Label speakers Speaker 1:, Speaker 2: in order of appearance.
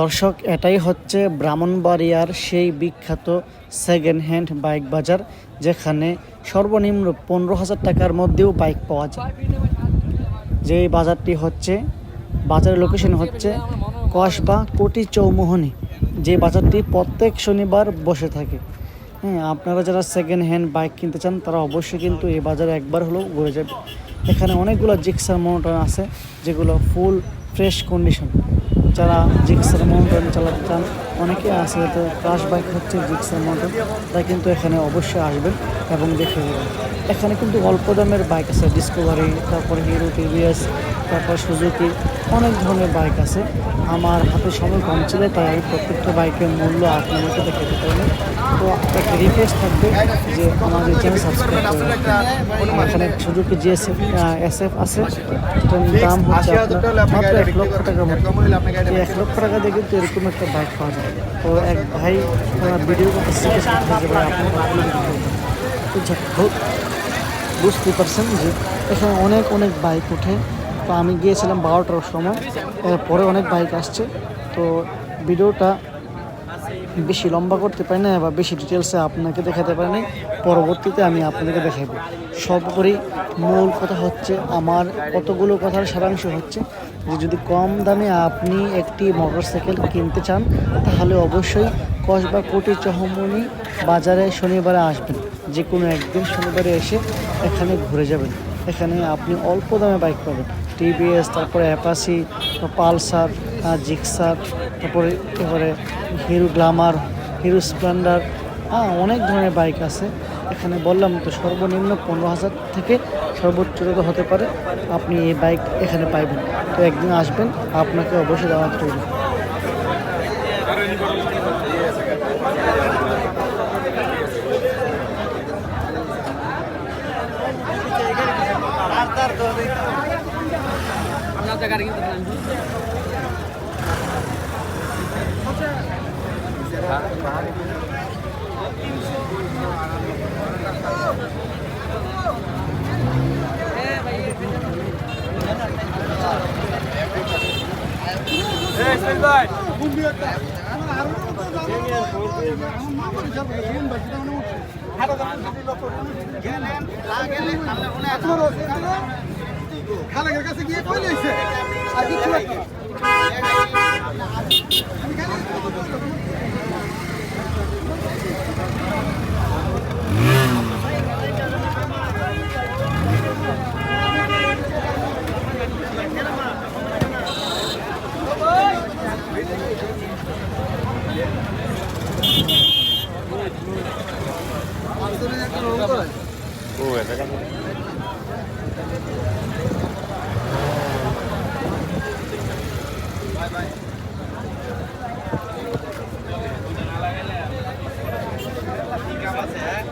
Speaker 1: দর্শক, এটাই হচ্ছে ব্রাহ্মণবাড়িয়ার সেই বিখ্যাত সেকেন্ড হ্যান্ড বাইক বাজার, যেখানে সর্বনিম্ন পনেরো হাজার টাকার মধ্যেও বাইক পাওয়া যায়। যে বাজারটি হচ্ছে, বাজারের লোকেশন হচ্ছে কসবা কোটি চৌমোহনী, যে বাজারটি প্রত্যেক শনিবার বসে থাকে। হ্যাঁ আপনারা যারা সেকেন্ড হ্যান্ড বাইক কিনতে চান, তারা অবশ্যই কিন্তু এই বাজারে একবার হলেও ঘুরে যাবে এখানে অনেকগুলো জিক্সার মনোটন আছে, যেগুলো ফুল ফ্রেশ কন্ডিশন যারা জিক্সের মাউন্টেন চালাতে চান অনেকে আছে তো ক্রাশ বাইক হচ্ছে জিক্সার মাউন্টেন তাই কিন্তু এখানে অবশ্যই আসবেন এবং দেখে নেবেন এখানে কিন্তু অল্প দামের বাইক আছে ডিসকভারি তারপরে হিরো টিভিএস তারপর সুজুকি অনেক ধরনের বাইক আছে। আমার হাতে সময় কম ছিল, তাই আমি প্রত্যেকটা বাইকের মূল্য আপনাদেরকে দেখে দিতে পারিনি তো একটা রিকোয়েস্ট থাকবে যে আমাদের চ্যানেল সাবস্ক্রাইব করবেন এখানে সুজুকি জিএসএফ এসএফ আছে। দাম হচ্ছে মাত্র এক লক্ষ টাকার মতো। এক লক্ষ টাকা দিয়ে কিন্তু এরকম একটা বাইক পাওয়া যায়। তো এক ভাই ভিডিও করতে জিজ্ঞেস করতে ভাই বুঝতে পারছেন যে এখানে অনেক অনেক বাইক ওঠে। তো আমি গিয়েছিলাম বারোটার সময় পরে অনেক বাইক আসছে। তো ভিডিওটা বেশি লম্বা করতে পারি না বা বেশি ডিটেলসে আপনাকে দেখাতে পারি না পরবর্তীতে আমি আপনাদেরকে দেখাবো। সর্বোপরি মূল কথা হচ্ছে, আমার কতগুলো কথার সারাংশ হচ্ছে যে যদি কম দামে আপনি একটি মোটরসাইকেল কিনতে চান, তাহলে অবশ্যই কসবা কোটি চহমনি বাজারে শনিবারে আসবেন। যে কোনো একদিন শনিবারে এসে এখানে ঘুরে যাবেন। এখানে আপনি অল্প দামে বাইক পাবেন। টিভিএস তারপরে অ্যাপাসি পালসার জিক্সার তারপরে এবারে হিরো গ্লামার, হিরো স্প্লেন্ডার হ্যাঁ অনেক ধরনের বাইক আছে। এখানে বললাম তো সর্বনিম্ন পনেরো হাজার থেকে সর্বোচ্চ হতে পারে। আপনি এই বাইক এখানে পাইবেন। তো একদিন আসবেন, আপনাকে অবশ্যই দাওয়াত করব
Speaker 2: খালাকের কাছে গিয়ে কই লাইছে আর কিছু Oh, ya, ya, ya. আছে হ্যাঁ